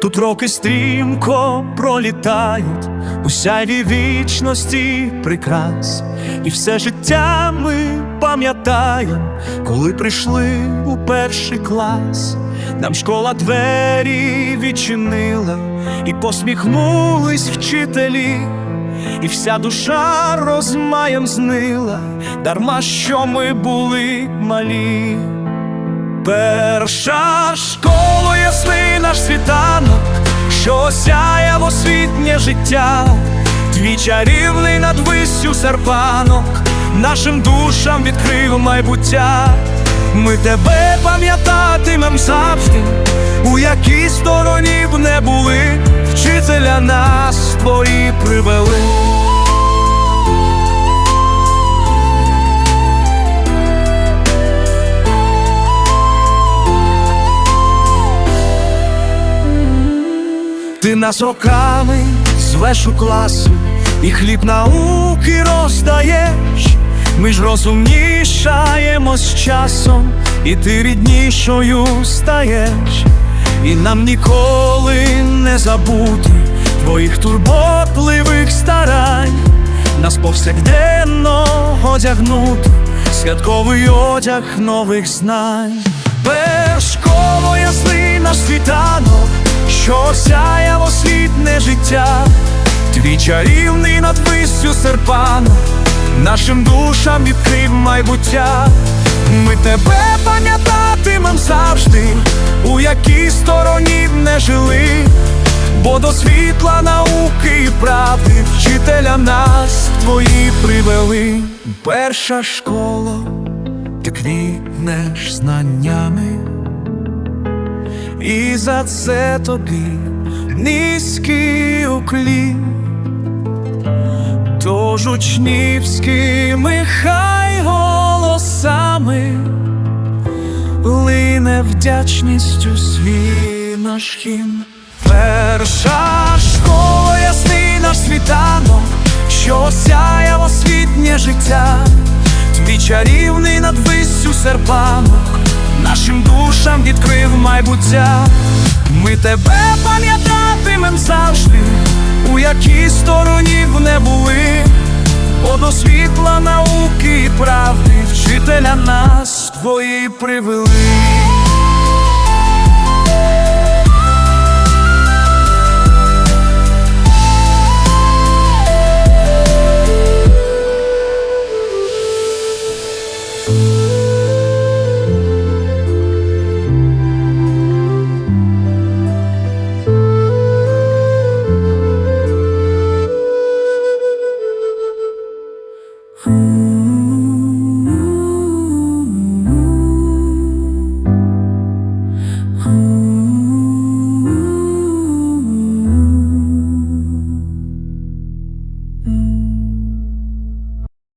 Тут роки стрімко пролітають у сяйві вічності прикрас, і все життя ми пам'ятаємо, коли прийшли у перший клас. Нам школа двері відчинила, і посміхнулись вчителі, і вся душа розмаєм знила, дарма що ми були малі. Перша школа ясний наш світанок, що осяяв освітнє життя, твій чарівний над виссю серпанок, нашим душам відкрив майбуття. Ми тебе пам'ятатимем завжди, у якій стороні б не були, вчителя нас твої привели. Ти нас роками звеш у класу і хліб науки роздаєш. Ми ж розумнішаємо з часом, і ти ріднішою стаєш, і нам ніколи не забути твоїх турботливих старань, нас повсякденно одягнути, святковий одяг нових знань. Першково ясний наш світанок, що осяяв освітне життя, твій чарівний над виссю серпанок, нашим душам відкрив майбуття. Ми тебе пам'ятатимем завжди, у якій стороні б не жили, бо до світла науки і правди вчителя нас твої привели. Перша школа, ти квітнеш знаннями. І за це тобі низький уклін, тож хай голосами лине вдячністю свій наш хімн. Перша школа ясний наш світанок, що осяяв освітнє життя, твій чарівний над виссю серпанок, нашим душам відкрив майбуття. Ми тебе пам'ятатимем завжди, у якій стороні б не твої привели.